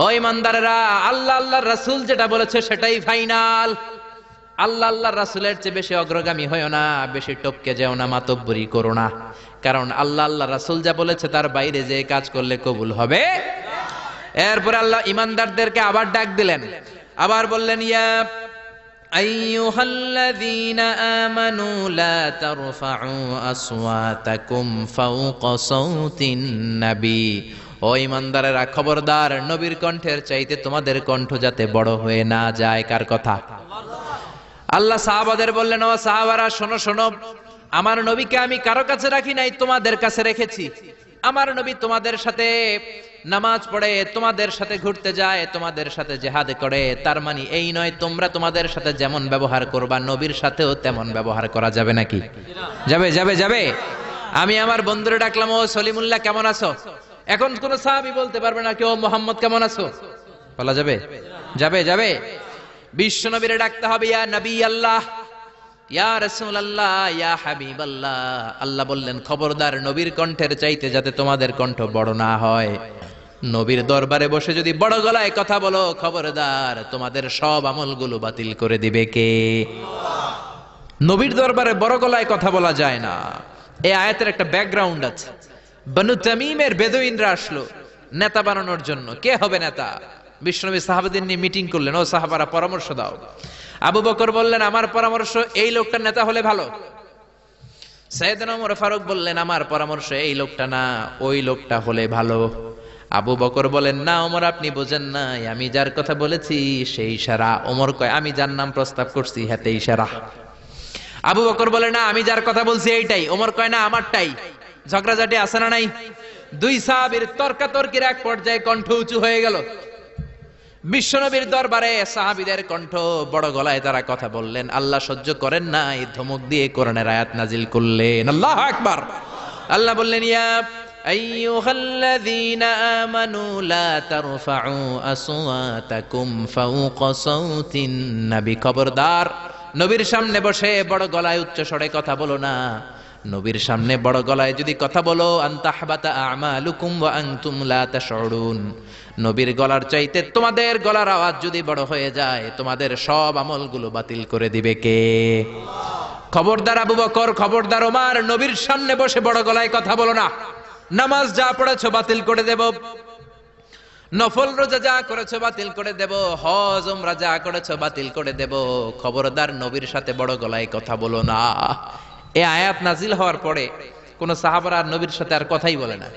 ও ইমানদারেরা আল্লাহ আল্লাহ রাসূল যেটা বলেছে সেটাই ফাইনাল আল্লাহ আল্লাহ রাসূলের চেয়ে বেশি অগ্রগামী হয়েও না বেশি টপকে যেও না মাতব্বরি করো না কারণ আল্লাহ আল্লাহ রাসূল যা বলেছে তার বাইরে যে কাজ করলে কবুল হবে এরপরে আল্লাহ ইমানদারদেরকে আবার ডাক দিলেন আবার বললেন ইয়া أيها الذين آمنوا لا ترفعوا أصواتكم فوق صوت النبي ও ইমানদারেরা, খবরদার, নবীর কণ্ঠের চাইতে তোমাদের কণ্ঠ যাতে বড় হয়ে না যায়, কার কথা? আল্লাহ সাহাবাদের বললেন, ও সাহাবারা, শোনো শোনো, আমার নবীকে আমি কারও কাছে রাখি নাই, তোমাদের কাছে রেখেছি। আমার নবী তোমাদের সাথে নামাজ পড়ে, তোমাদের সাথে ঘুরতে যায়, তোমাদের সাথে জেহাদে করে। তার মানে এই নয়, তোমরা তোমাদের সাথে যেমন ব্যবহার করবা, নবীর সাথেও তেমন ব্যবহার করা যাবে নাকি? যাবে যাবে যাবে। আমি আমার বন্ধুরে ডাকলাম, ও সলিমুল্লাহ, কেমন আছো? এখন কোন সাহাবি বলতে পারবে না কেউ মোহাম্মদ, কেমন আছো? বলা যাবে? যাবে যাবে। বিশ্ব নবীরে ডাকতে হবে, ইয়া নবী আল্লাহ, ইয়া রাসূল আল্লাহ ইয়া হাবিব আল্লাহ আল্লাহ বললেন, খবরদার নবীর কণ্ঠের চাইতে যাতে তোমাদের কণ্ঠ বড় না হয়। নবীর দরবারে বসে যদি বড় গলায় কথা বলো, খবরদার, তোমাদের সব আমলগুলো বাতিল করে দিবে কে? নবীর দরবারে বড় গলায় কথা বলা যায় না। এই আয়াতের একটা ব্যাকগ্রাউন্ড আছে। বনু তামিমের বেদুইনরা আসলো নেতা বানানোর জন্য। কে হবে নেতা? বিষ্ণবী সাহাবাদের নিয়ে মিটিং করলেন। ও সাহাবারা, পরামর্শ দাও। আবু বকর বললেন, আমার পরামর্শ এই লোকটা নেতা হলে ভালো। সৈয়দনা ওমর ফারুক বললেন, আমার পরামর্শ এই লোকটা না, ওই লোকটা হলে ভালো। আবু বকর বলেন, না ওমর আপনি বোঝেন নাই। আমি যার কথা বলেছি, সেই সারা ওমর কয়, আমি যার নাম প্রস্তাব করছি হাতে ইশারা আবু বকর বলে, না, আমি যার কথা বলছি, এইটাই। ওমর কয়, না, আমারটাই। ঝগড়াঝাটি আছে না নাই? দুই সাহাবীর তর্কাতর্কির এক পর্যায়ে কণ্ঠ উঁচু হয়ে গেল। বিশ্বনবীর দরবারে সাহাবিদের কণ্ঠ বড় গলায় তারা কথা বললেন, আল্লাহ সহ্য করেন না এই ধমক দিয়ে কোরআনের আয়াত নাজিল করলেন। আল্লাহ আকবার। আল্লাহ বললেন, ইয়া আইয়ুহাল্লাযীনা আমানু লা তারফাউ আসওয়াতাকুম ফাওকা সাউতিন। নবী খবরদার, নবীর সামনে বসে বড় গলায় উচ্চ স্বরে কথা বলো না। নবীর সামনে বড় গলায় যদি কথা বলো নবীর গলার চাইতে তোমাদের গলার আওয়াজ যদি বড় হয়ে যায়, তোমাদের সব আমলগুলো বাতিল করে দিবে কে? খবরদার আবু বকর, খবরদার ওমার, নবীর সামনে বসে বড় গলায় কথা বলো না। নামাজ যা পড়েছো বাতিল করে দেব। নফল রোজা যা করেছ বাতিল করে দেব। হজ, উমরা যা করেছ বাতিল করে দেব। খবরদার নবীর সাথে বড় গলায় কথা বলো না। এ আয়াত নাজিল হওয়ার পরে কোন সাহাবারা নবীর সাথে আর কথাই বলে না।